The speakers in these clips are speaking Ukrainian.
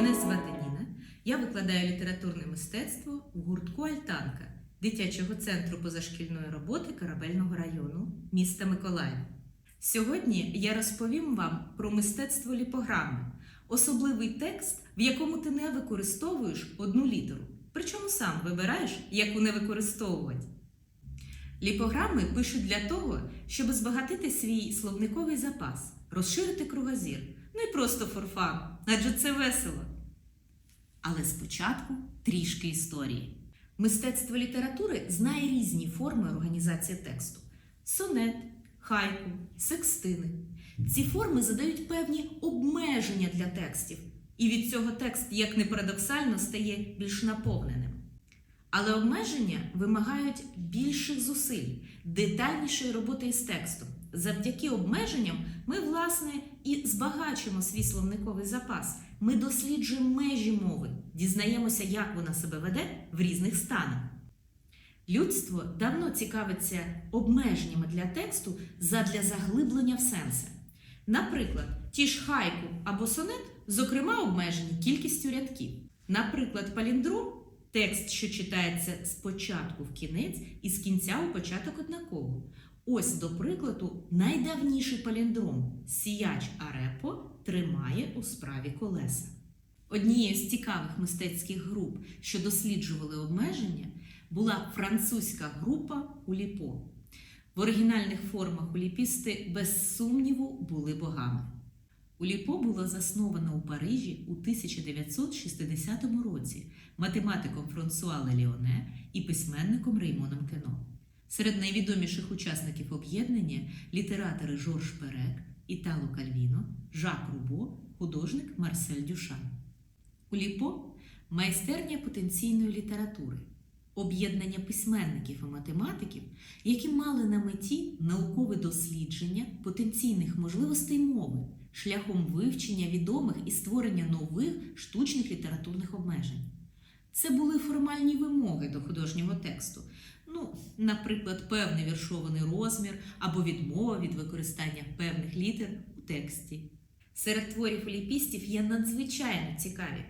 Мене звати Ніна. Я викладаю літературне мистецтво в гуртку Альтанка дитячого центру позашкільної роботи Корабельного району міста Миколаїв. Сьогодні я розповім вам про мистецтво ліпограми, особливий текст, в якому ти не використовуєш одну літеру. Причому сам вибираєш, яку не використовувати. Ліпограми пишуть для того, щоб збагатити свій словниковий запас, розширити кругозір. І просто форфан, адже це весело. Але спочатку трішки історії. Мистецтво літератури знає різні форми організації тексту: сонет, хайку, секстини. Ці форми задають певні обмеження для текстів, і від цього текст, як не парадоксально, стає більш наповненим. Але обмеження вимагають більших зусиль, детальнішої роботи із текстом. Завдяки обмеженням ми, власне, і збагачуємо свій словниковий запас. Ми досліджуємо межі мови, дізнаємося, як вона себе веде в різних станах. Людство давно цікавиться обмеженнями для тексту задля заглиблення в сенси. Наприклад, ті ж хайку або сонет, зокрема, обмежені кількістю рядків. Наприклад, паліндром текст, що читається з початку в кінець і з кінця у початок однаково. Ось, до прикладу, найдавніший паліндром сіяч Арепо тримає у справі колеса. Однією з цікавих мистецьких груп, що досліджували обмеження, була французька група Уліпо. В оригінальних формах уліпісти без сумніву були богами. Уліпо було засновано у Парижі у 1960 році математиком Франсуа Леліоне і письменником Реймоном Кено. Серед найвідоміших учасників об'єднання літератори Жорж Перек, Італо Кальвіно, Жак Рубо, художник Марсель Дюшан. Уліпо майстерня потенційної літератури, об'єднання письменників і математиків, які мали на меті наукове дослідження потенційних можливостей мови шляхом вивчення відомих і створення нових штучних літературних обмежень. Це були формальні вимоги до художнього тексту. Ну, наприклад, певний віршований розмір або відмова від використання певних літер у тексті. Серед творів ліпістів є надзвичайно цікаві.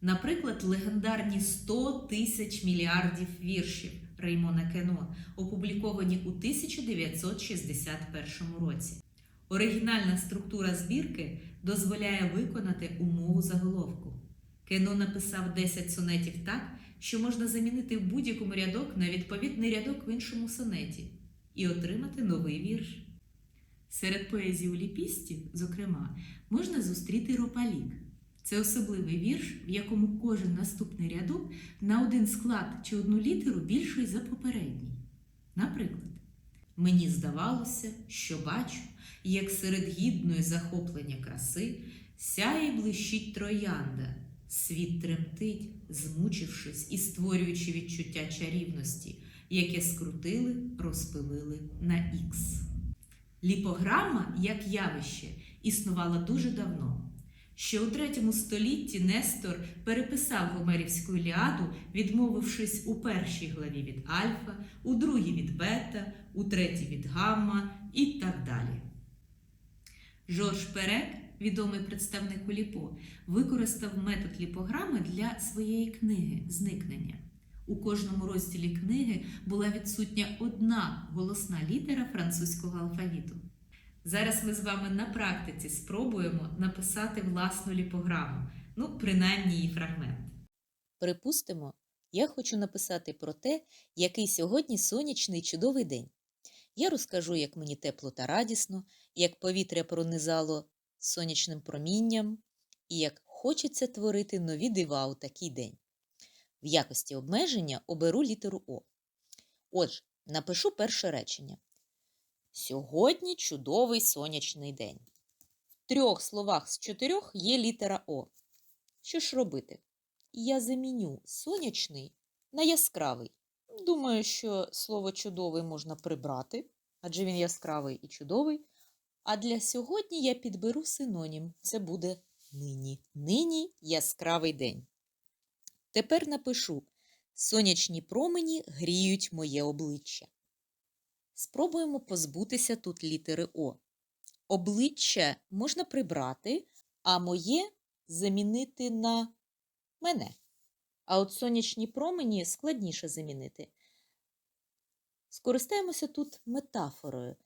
Наприклад, легендарні 100 тисяч мільярдів віршів Реймона Кено, опубліковані у 1961 році. Оригінальна структура збірки дозволяє виконати умову заголовку. Кено написав 10 сонетів так, що можна замінити в будь-якому рядок на відповідний рядок в іншому сонеті і отримати новий вірш. Серед поезії уліпістів, зокрема, можна зустріти ропалік. Це особливий вірш, в якому кожен наступний рядок на один склад чи одну літеру більший за попередній. Наприклад, мені здавалося, що бачу, як серед гідної захоплення краси сяє блищить троянда, світ тремтить, змучившись і створюючи відчуття чарівності, яке скрутили, розпилили на ікс. Ліпограма, як явище, існувала дуже давно. Ще у третьому столітті Нестор переписав Гомерівську Іліаду, відмовившись у першій главі від альфа, у другій від бета, у третій від гамма і так далі. Жорж Перек, відомий представник Уліпо, використав метод ліпограми для своєї книги Зникнення. У кожному розділі книги була відсутня одна голосна літера французького алфавіту. Зараз ми з вами на практиці спробуємо написати власну ліпограму, ну, принаймні її фрагмент. Припустимо, я хочу написати про те, який сьогодні сонячний чудовий день. Я розкажу, як мені тепло та радісно, як повітря пронизало сонячним промінням і як хочеться творити нові дива у такий день. В якості обмеження оберу літеру О. Отже, напишу перше речення. Сьогодні чудовий сонячний день. В трьох словах з чотирьох є літера О. Що ж робити? Я заміню сонячний на яскравий. Думаю, що слово чудовий можна прибрати, адже він яскравий і чудовий. А для сьогодні я підберу синонім. Це буде нині. Нині яскравий день. Тепер напишу: сонячні промені гріють моє обличчя. Спробуємо позбутися тут літери О. Обличчя можна прибрати, а моє замінити на мене. А от сонячні промені складніше замінити. Скористаємося тут метафорою.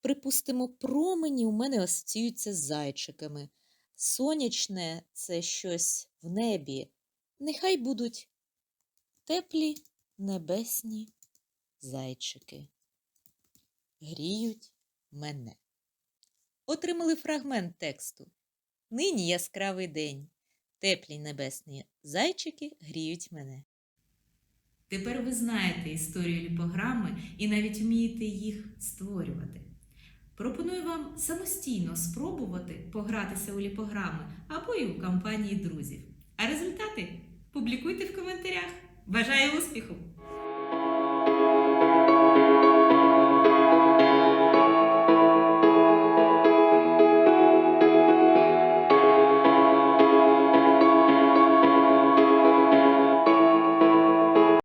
Припустимо, промені у мене асоціюються з зайчиками. Сонячне це щось в небі. Нехай будуть теплі небесні зайчики. Гріють мене. Отримали фрагмент тексту. Нині яскравий день. Теплі небесні зайчики гріють мене. Тепер ви знаєте історію ліпограми і навіть вмієте їх створювати. Пропоную вам самостійно спробувати погратися у ліпограми або й у компанії друзів. А результати публікуйте в коментарях. Бажаю успіху!